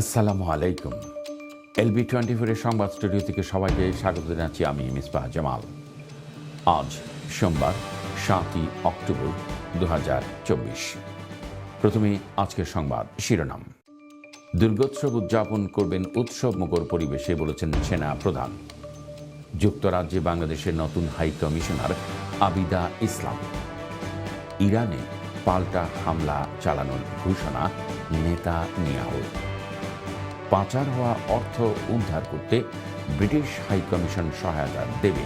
আসসালামু আলাইকুম। LB twenty ফোরের সংবাদ স্টুডিও থেকে সবাইকে স্বাগত জানাচ্ছি আমি মিসবাহ জামাল। আজ সোমবার, সাতই অক্টোবর দু হাজার চব্বিশ। প্রথমে আজকের সংবাদ শিরোনাম। দুর্গোৎসব উদযাপন করবেন উৎসব মুখর পরিবেশে বলেছেন সেনা প্রধান। যুক্তরাজ্যে বাংলাদেশের নতুন হাই কমিশনার আবিদা ইসলাম। ইরানে পাল্টা হামলা চালানোর ঘোষণা নেতা নিয়াহুর পাচার হওয়া অর্থ উদ্ধার করতে ব্রিটিশ হাইকমিশন সহায়তা দেবে।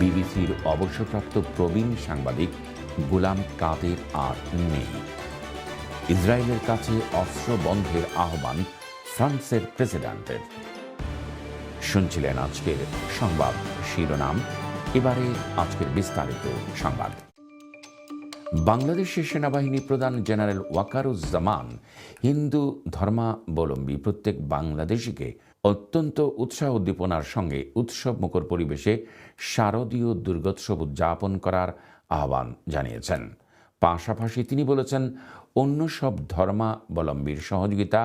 বিবিসির অবসরপ্রাপ্ত প্রবীণ সাংবাদিক গোলাম কাদের আর নেই। ইসরায়েলের কাছে অস্ত্র বন্ধের আহ্বান ফ্রান্সের প্রেসিডেন্টের। শুনছিলেন আজকের সংবাদ শিরোনাম, এবারে আজকের বিস্তারিত সংবাদ। বাংলাদেশের সেনাবাহিনী প্রধান জেনারেল ওয়াকারুজ্জামান হিন্দু ধর্মাবলম্বী প্রত্যেক বাংলাদেশিকে অত্যন্ত উৎসাহ উদ্দীপনার সঙ্গে উৎসব মুখর পরিবেশে শারদীয় দুর্গোৎসব উদযাপন করার আহ্বান জানিয়েছেন। পাশাপাশি তিনি বলেছেন, অন্য সব ধর্মাবলম্বীর সহযোগিতা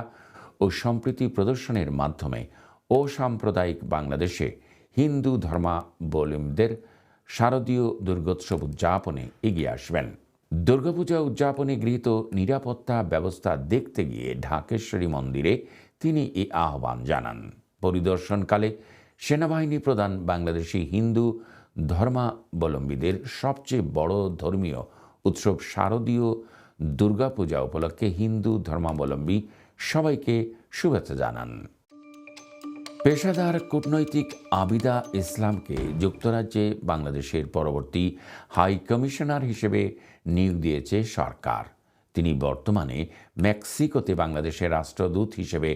ও সম্প্রীতি প্রদর্শনের মাধ্যমে অসাম্প্রদায়িক বাংলাদেশে হিন্দু ধর্মাবলম্বীদের শারদীয় দুর্গোৎসব উদযাপনে এগিয়ে আসবেন। দুর্গাপূজা উদযাপনে গৃহীত নিরাপত্তা ব্যবস্থা দেখতে গিয়ে ঢাকেশ্বরী মন্দিরে তিনি এই আহ্বান জানান। পরিদর্শনকালে সেনাবাহিনী প্রধান বাংলাদেশি হিন্দু ধর্মাবলম্বীদের সবচেয়ে বড় ধর্মীয় উৎসব শারদীয় দুর্গাপূজা উপলক্ষে হিন্দু ধর্মাবলম্বী সবাইকে শুভেচ্ছা জানান। পেশাদার কূটনৈতিক আবিদা ইসলামকে যুক্তরাজ্যে বাংলাদেশের পরবর্তী হাই কমিশনার হিসেবে নিয়োগ দিয়েছে সরকার। তিনি বর্তমানে মেক্সিকোতে বাংলাদেশের রাষ্ট্রদূত হিসেবে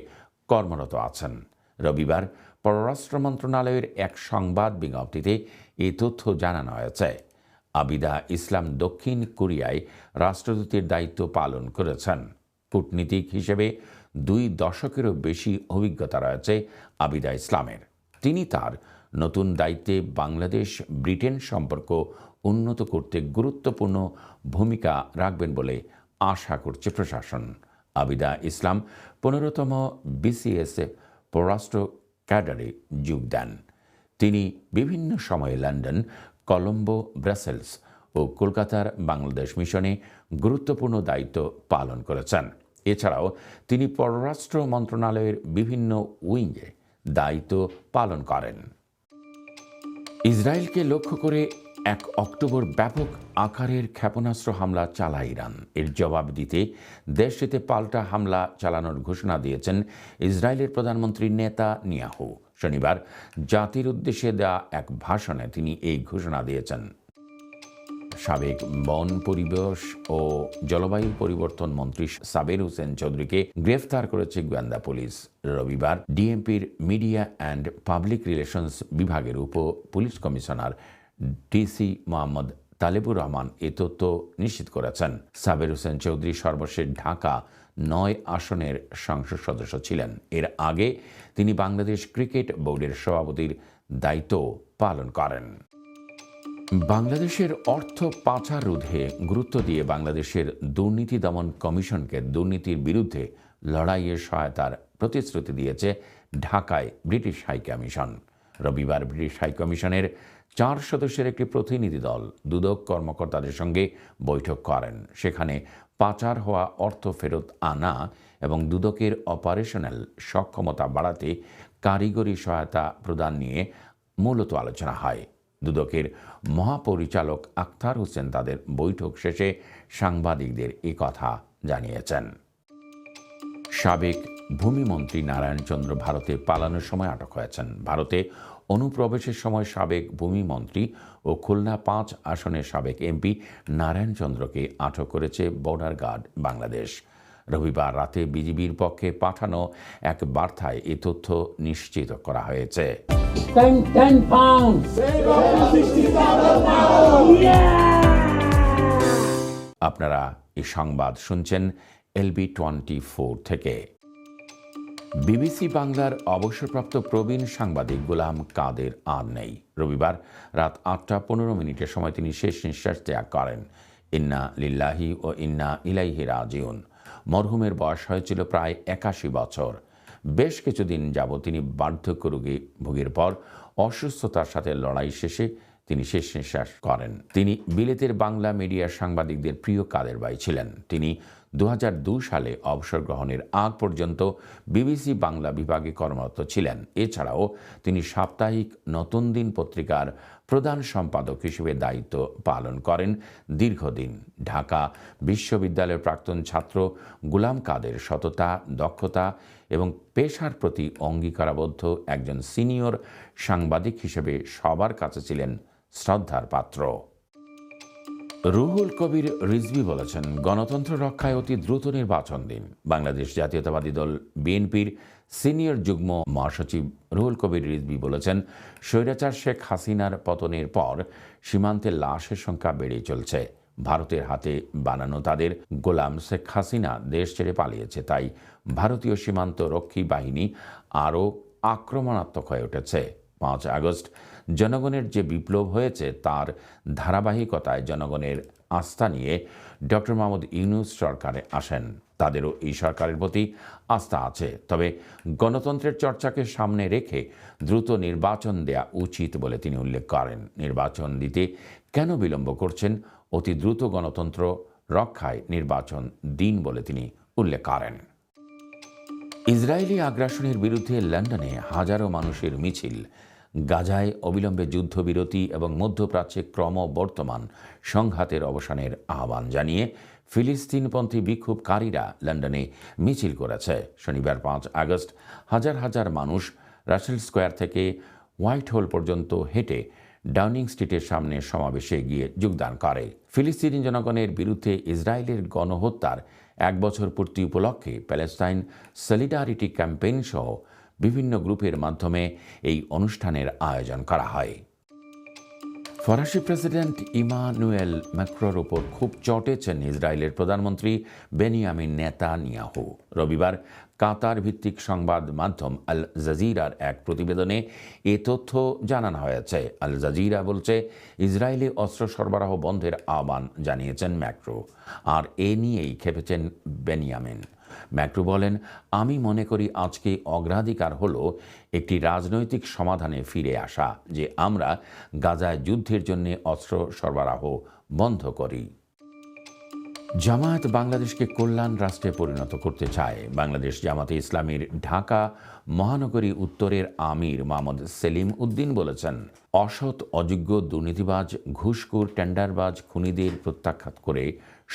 কর্মরত আছেন। রবিবার পররাষ্ট্র মন্ত্রণালয়ের এক সংবাদ বিজ্ঞপ্তিতে এ তথ্য জানানো হয়েছে। আবিদা ইসলাম দক্ষিণ কোরিয়ায় রাষ্ট্রদূতের দায়িত্ব পালন করেছেন। কূটনীতিক হিসেবে দুই দশকেরও বেশি অভিজ্ঞতা রয়েছে আবিদা ইসলামের। তিনি তার নতুন দায়িত্বে বাংলাদেশ ব্রিটেন সম্পর্ক উন্নত করতে গুরুত্বপূর্ণ ভূমিকা রাখবেন বলে আশা করছে প্রশাসন। আবিদা ইসলাম পনেরোতম বিসিএস পররাষ্ট্র ক্যাডারে যোগ দেন। তিনি বিভিন্ন সময়ে লন্ডন, কলম্বো, ব্রাসেলস ও কলকাতার বাংলাদেশ মিশনে গুরুত্বপূর্ণ দায়িত্ব পালন করেছেন। এছাড়াও তিনি পররাষ্ট্র মন্ত্রণালয়ের বিভিন্ন উইংয়ে দায়িত্ব পালন করেন। ইসরায়েলকে লক্ষ্য করে এক অক্টোবর ব্যাপক আকারের ক্ষেপণাস্ত্র হামলা চালায় ইরান। এর জবাব দিতে দেশটিতে পাল্টা হামলা চালানোর ঘোষণা দিয়েছেন ইসরায়েলের প্রধানমন্ত্রী নেতা নিয়াহু শনিবার জাতির উদ্দেশ্যে দেওয়া এক ভাষণে তিনি এই ঘোষণা দিয়েছেন। সাবেক বন পরিবেশ ও জলবায়ু পরিবর্তন মন্ত্রী সাবের হোসেন চৌধুরীকে গ্রেফতার করেছে গোয়েন্দা পুলিশ। রবিবার ডিএমপির মিডিয়া অ্যান্ড পাবলিক রিলেশনস বিভাগের উপ police commissioner DC Mohammad Talebur Rahman এ তথ্য নিশ্চিত করেছেন। সাবের হোসেন চৌধুরী সর্বশেষ ঢাকা নয় আসনের সংসদ সদস্য ছিলেন। এর আগে তিনি বাংলাদেশ ক্রিকেট বোর্ডের সভাপতির দায়িত্ব পালন করেন। বাংলাদেশের অর্থ পাচার রোধে গুরুত্ব দিয়ে বাংলাদেশের দুর্নীতি দমন কমিশনকে দুর্নীতির বিরুদ্ধে লড়াইয়ের সহায়তার প্রতিশ্রুতি দিয়েছে ঢাকায় ব্রিটিশ হাইকমিশন রবিবার ব্রিটিশ হাইকমিশনের চার সদস্যের একটি প্রতিনিধি দল দুদক কর্মকর্তাদের সঙ্গে বৈঠক করেন। সেখানে পাচার হওয়া অর্থ ফেরত আনা এবং দুদকের অপারেশনাল সক্ষমতা বাড়াতে কারিগরি সহায়তা প্রদান নিয়ে মূলত আলোচনা হয়। দুদকের মহাপরিচালক আখতার হোসেন তাদের বৈঠক শেষে সাংবাদিকদের কথা জানিয়েছেন। সাবেক ভূমিমন্ত্রী নারায়ণচন্দ্র ভারতে পালানোর সময় আটক হয়েছেন। ভারতে অনুপ্রবেশের সময় সাবেক ভূমিমন্ত্রী ও খুলনা পাঁচ আসনের সাবেক এমপি নারায়ণচন্দ্রকে আটক করেছে বর্ডার গার্ড বাংলাদেশ। রবিবার রাতে বিজিবির পক্ষে পাঠানো এক বার্তায় এ তথ্য নিশ্চিত করা হয়েছে। 10, 10 pounds. আপনারা এই সংবাদ শুনছেন এলবি টোয়েন্টি ফোর থেকে। বিবিসি বাংলার অবসরপ্রাপ্ত প্রবীণ সাংবাদিক গোলাম কাদের আর নেই। রবিবার রাত আটটা পনেরো মিনিটের সময় তিনি শেষ নিঃশ্বাস ত্যাগ করেন। ইন্না লিল্লাহি ও ইন্না ইলাইহি রাজিউন। মরহুমের বয়স হয়েছিল প্রায় একাশি বছর। বেশ কিছুদিন যাবৎ তিনি বার্ধক্য রোগী ভোগের পর অসুস্থতার সাথে লড়াই শেষে তিনি শেষ নিঃশ্বাস করেন। তিনি বিলেতের বাংলা মিডিয়ার সাংবাদিকদের প্রিয় কাদের ভাই ছিলেন। তিনি দু সালে অবসর গ্রহণের আগ পর্যন্ত বিবিসি বাংলা বিভাগে কর্মরত ছিলেন। এছাড়াও তিনি সাপ্তাহিক নতুন দিন পত্রিকার প্রধান সম্পাদক হিসেবে দায়িত্ব পালন করেন। দীর্ঘদিন ঢাকা বিশ্ববিদ্যালয়ের প্রাক্তন ছাত্র, গুলাম কাদের সততা, দক্ষতা এবং পেশার প্রতি অঙ্গীকারাবদ্ধ একজন সিনিয়র সাংবাদিক হিসেবে সবার কাছে ছিলেন শ্রদ্ধার পাত্র। রুহুল কবির রিজভি বলেছেন, গণতন্ত্র রক্ষায় অতি দ্রুত নির্বাচন দিন। বাংলাদেশ জাতীয়তাবাদী দল বিএনপির সিনিয়র যুগ্ম মহাসচিব রুহুল কবির রিজভি বলেছেন, স্বৈরাচার শেখ হাসিনার পতনের পর সীমান্তে লাশের সংখ্যা বেড়ে চলছে। ভারতের হাতে বানানো তাদের গোলাম শেখ হাসিনা দেশ ছেড়ে পালিয়েছে, তাই ভারতীয় সীমান্ত রক্ষী বাহিনী আরও আক্রমণাত্মক হয়ে উঠেছে। পাঁচ আগস্ট জনগণের যে বিপ্লব হয়েছে তার ধারাবাহিকতায় জনগণের আস্থা নিয়ে ডক্টর মাহমুদ ইউনুস সরকারে আসেন। তাদেরও এই সরকারের প্রতি আস্থা আছে। তবে গণতন্ত্রের চর্চাকে সামনে রেখে দ্রুত নির্বাচন দেয়া উচিত বলে তিনি উল্লেখ করেন। নির্বাচন দিতে কেন বিলম্ব করছেন? অতি দ্রুত গণতন্ত্র রক্ষায় নির্বাচন দিন বলে তিনি উল্লেখ করেন। ইসরায়েলি আগ্রাসনের বিরুদ্ধে লন্ডনে হাজারো মানুষের মিছিল। গাজায় অবিলম্বে যুদ্ধবিরতি এবং মধ্যপ্রাচ্যে ক্রমবর্তমান সংঘাতের অবসানের আহ্বান জানিয়ে ফিলিস্তিনপন্থী বিক্ষোভকারীরা লন্ডনে মিছিল করেছে। শনিবার পাঁচ আগস্ট হাজার হাজার মানুষ রাসেল স্কোয়ার থেকে হোয়াইট হোল পর্যন্ত হেঁটে ডাউনিং স্ট্রিটের সামনে সমাবেশে গিয়ে যোগদান করে। ফিলিস্তিনি জনগণের বিরুদ্ধে ইসরায়েলের গণহত্যার এক বছর পূর্তি উপলক্ষে প্যালেস্টাইন সলিডারিটি ক্যাম্পেইন সহ বিভিন্ন গ্রুপের মাধ্যমে এই অনুষ্ঠানের আয়োজন করা হয়। ফরাসি প্রেসিডেন্ট ইমানুয়েল ম্যাক্রোর ওপর খুব চটেছেন ইসরায়েলের প্রধানমন্ত্রী বেনিয়ামিন নেতানিয়াহু। রবিবার কাতার ভিত্তিক সংবাদ মাধ্যম আল জাজিরার এক প্রতিবেদনে এ তথ্য জানানো হয়েছে। আল জাজিরা বলছে, ইসরায়েলি অস্ত্র সরবরাহ বন্ধের আহ্বান জানিয়েছেন ম্যাক্রো, আর এ নিয়েই খেপেছেন বেনিয়ামিন। ম্যাক্রু বলেন, আমি মনে করি আজকে অগ্রাধিকার হল একটি রাজনৈতিক সমাধানে ফিরে আসা, যে আমরা গাজায় যুদ্ধের জন্য অস্ত্র সরবরাহ বন্ধ করি। জামায়াত বাংলাদেশকে কল্যাণ রাষ্ট্রে পরিণত করতে চায়। বাংলাদেশ জামাতে ইসলামীর ঢাকা মহানগরী উত্তরের আমির মোহাম্মদ সেলিম উদ্দিন বলেছেন, অসৎ, অযোগ্য, দুর্নীতিবাজ, ঘুষখোর, টেন্ডারবাজ, খুনিদের প্রত্যাখ্যাত করে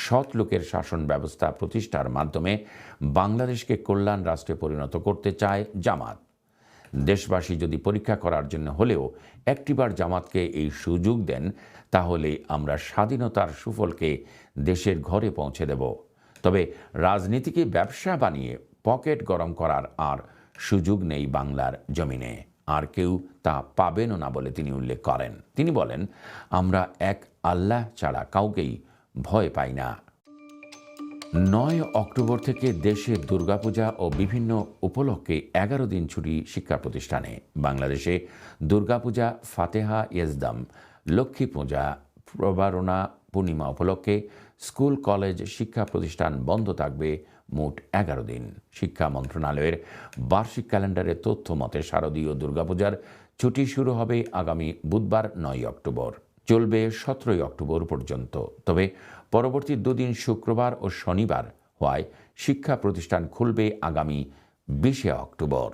সৎ লোকের শাসন ব্যবস্থা প্রতিষ্ঠার মাধ্যমে বাংলাদেশকে কল্যাণ রাষ্ট্রে পরিণত করতে চায় জামাত। দেশবাসী যদি পরীক্ষা করার জন্য হলেও একটিবার জামাতকে এই সুযোগ দেন, তাহলে আমরা স্বাধীনতার সুফলকে দেশের ঘরে পৌঁছে দেব। তবে রাজনীতিকে ব্যবসা বানিয়ে পকেট গরম করার আর সুযোগ নেই বাংলার জমিনে। আর কেউ তা পাবেনও না বলে তিনি উল্লেখ করেন। তিনি বলেন, আমরা এক আল্লাহ ছাড়া কাউকেই ভয় পাই না। নয় অক্টোবর থেকে দেশে দুর্গাপূজা ও বিভিন্ন উপলক্ষে এগারো দিন ছুটি শিক্ষা প্রতিষ্ঠানে। বাংলাদেশে দুর্গাপূজা ফাতেহা ইয়েজদাম লক্ষ্মী পূজা প্রবারণা পূর্ণিমা উপলক্ষে স্কুল, কলেজ, শিক্ষা প্রতিষ্ঠান বন্ধ থাকবে মোট এগারো দিন। শিক্ষা মন্ত্রণালয়ের বার্ষিক ক্যালেন্ডারে তথ্য মতে শারদীয় দুর্গাপূজার ছুটি শুরু হবে আগামী বুধবার, নয় অক্টোবর। চলবে সতেরোই অক্টোবর পর্যন্ত। তবে পরবর্তী দুদিন শুক্রবার ও শনিবার হওয়ায় শিক্ষা প্রতিষ্ঠান খুলবে আগামী বিশে অক্টোবর।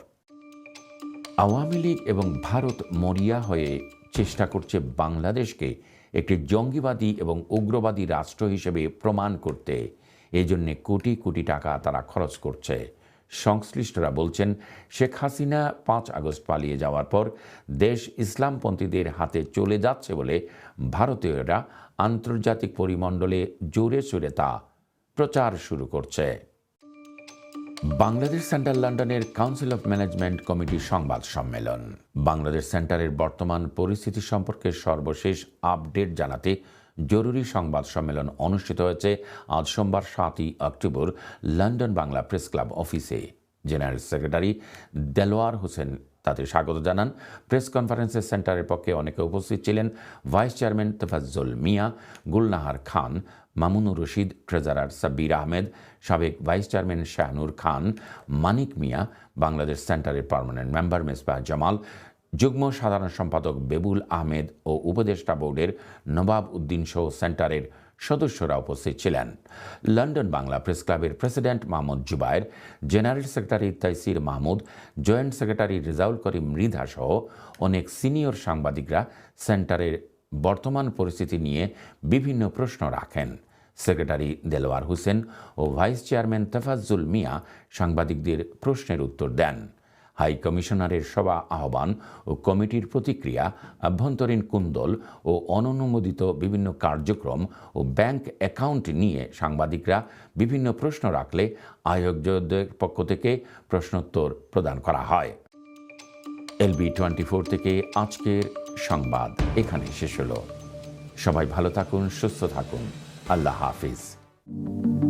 আওয়ামী লীগ এবং ভারত মরিয়া হয়ে চেষ্টা করছে বাংলাদেশকে একটি জঙ্গিবাদী এবং উগ্রবাদী রাষ্ট্র হিসেবে প্রমাণ করতে। এজন্যে কোটি কোটি টাকা তারা খরচ করছে। সংশ্লিষ্টরা বলছেন, শেখ হাসিনা পাঁচ আগস্ট পালিয়ে যাওয়ার পর দেশ ইসলামপন্থীদের হাতে চলে যাচ্ছে বলে ভারতীয়রা আন্তর্জাতিক পরিমণ্ডলে জোরে সোরে তা প্রচার শুরু করছে। বাংলাদেশ সেন্টার লন্ডনের কাউন্সিল অফ ম্যানেজমেন্ট কমিটির সংবাদ সম্মেলন। বাংলাদেশ সেন্টারের বর্তমান পরিস্থিতি সম্পর্কে সর্বশেষ আপডেট জানাতে জরুরি সংবাদ সম্মেলন অনুষ্ঠিত হয়েছে আজ সোমবার সাতই October London Bangla press club অফিসে। জেনারেল সেক্রেটারি দেলোয়ার হোসেন তাতে স্বাগত জানান। প্রেস কনফারেন্সের সেন্টারের পক্ষে অনেকে উপস্থিত ছিলেন vice chairman Tofazzal Mia, Gulnahar Khan, Mamunur Rashid, treasurer Sabbir Ahmed, সাবেক ভাইস চেয়ারম্যান শাহনুর খান, মানিক মিয়া, বাংলাদেশ সেন্টারের পার্মানেন্ট মেম্বার মেসবাহ জামাল যুগ্ম সাধারণ সম্পাদক বেবুল আহমেদ ও উপদেষ্টা বোর্ডের নবাব উদ্দিন সহ সেন্টারের সদস্যরা উপস্থিত ছিলেন। লন্ডন বাংলা প্রেস ক্লাবের president Mahmud Zubair, general secretary Taisir Mahmud, joint secretary Rezaul Karim Mridha সহ অনেক সিনিয়র সাংবাদিকরা সেন্টারের বর্তমান পরিস্থিতি নিয়ে বিভিন্ন প্রশ্ন রাখেন। সেক্রেটারি দেলোয়ার হোসেন ও ভাইস চেয়ারম্যান তফাজ্জুল মিয়া সাংবাদিকদের প্রশ্নের উত্তর দেন। হাই কমিশনারের সভা আহ্বান ও কমিটির প্রতিক্রিয়া আভ্যন্তরীণ কুন্দল ও অননুমোদিত বিভিন্ন কার্যক্রম ও ব্যাংক অ্যাকাউন্ট নিয়ে সাংবাদিকরা বিভিন্ন প্রশ্ন রাখলে আয়োজকদের পক্ষ থেকে প্রশ্নোত্তর প্রদান করা হয়। এলবি টোয়েন্টি ফোর থেকে আজকের সংবাদ এখানে শেষ হলো। সবাই ভালো থাকুন, সুস্থ থাকুন। আল্লাহ হাফিজ।